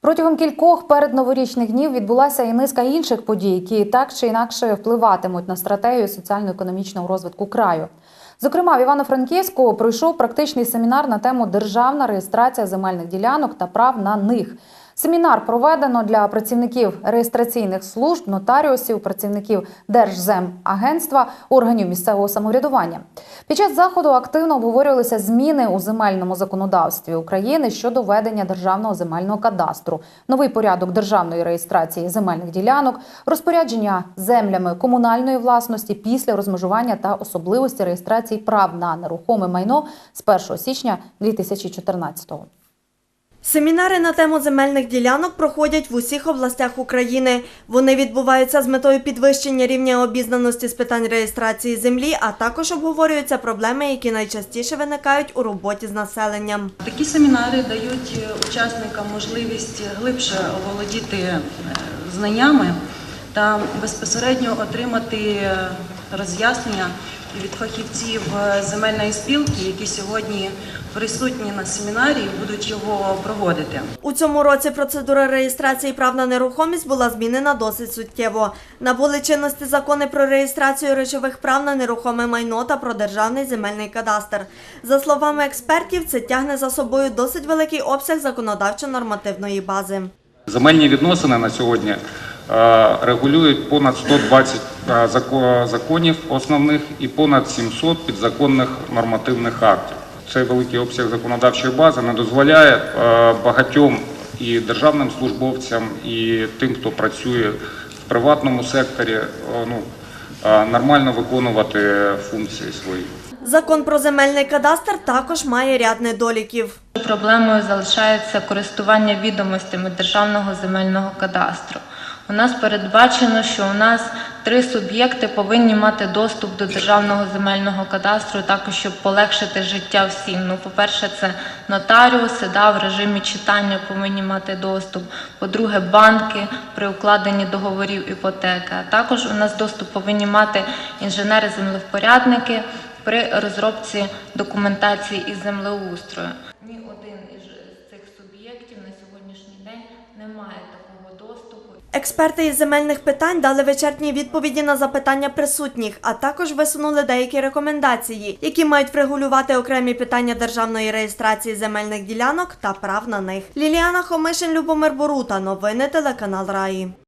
Протягом кількох передноворічних днів відбулася і низка інших подій, які так чи інакше впливатимуть на стратегію соціально-економічного розвитку краю. Зокрема, в Івано-Франківську пройшов практичний семінар на тему державна реєстрація земельних ділянок та прав на них. Семінар проведено для працівників реєстраційних служб, нотаріусів, працівників Держземагентства, органів місцевого самоврядування. Під час заходу активно обговорювалися зміни у земельному законодавстві України щодо ведення державного земельного кадастру, новий порядок державної реєстрації земельних ділянок, розпорядження землями комунальної власності після розмежування та особливості реєстрації прав на нерухоме майно з 1 січня 2014-го. Семінари на тему земельних ділянок проходять в усіх областях України. Вони відбуваються з метою підвищення рівня обізнаності з питань реєстрації землі, а також обговорюються проблеми, які найчастіше виникають у роботі з населенням. Такі семінари дають е, учасникам можливість глибше оволодіти е, знаннями та безпосередньо отримати е, роз'яснення від фахівців е, земельної спілки, які сьогодні присутні на семінарі і будуть його проводити. У цьому році процедура реєстрації прав на нерухомість була змінена досить суттєво. Набули чинності закони про реєстрацію речових прав на нерухоме майно та про державний земельний кадастр. За словами експертів, це тягне за собою досить великий обсяг законодавчо-нормативної бази. Земельні відносини на сьогодні е, регулюють понад 120 е, зако- законів основних і понад 700 підзаконних нормативних актів. Цей великий обсяг законодавчої бази не дозволяє е, багатьом і державним службовцям, і тим, хто працює в приватному секторі, е, ну, е, нормально виконувати функції свої. Закон про земельний кадастр також має ряд недоліків. Проблемою залишається користування відомостями Державного земельного кадастру. У нас передбачено, що у нас три суб'єкти повинні мати доступ до Державного земельного кадастру, також щоб полегшити життя всім. Ну, по-перше, це нотаріуси, да, в режимі читання повинні мати доступ. По-друге, банки при укладенні договорів іпотеки. А також у нас доступ повинні мати інженери-землевпорядники при розробці документації із землеустрою. Ні один із цих суб'єктів на сьогоднішній день немає такого доступу. Експерти із земельних питань дали вичерпні відповіді на запитання присутніх, а також висунули деякі рекомендації, які мають врегулювати окремі питання державної реєстрації земельних ділянок та прав на них. Ліліана Хомишин, Любомир Борута. Новини телеканал Раї.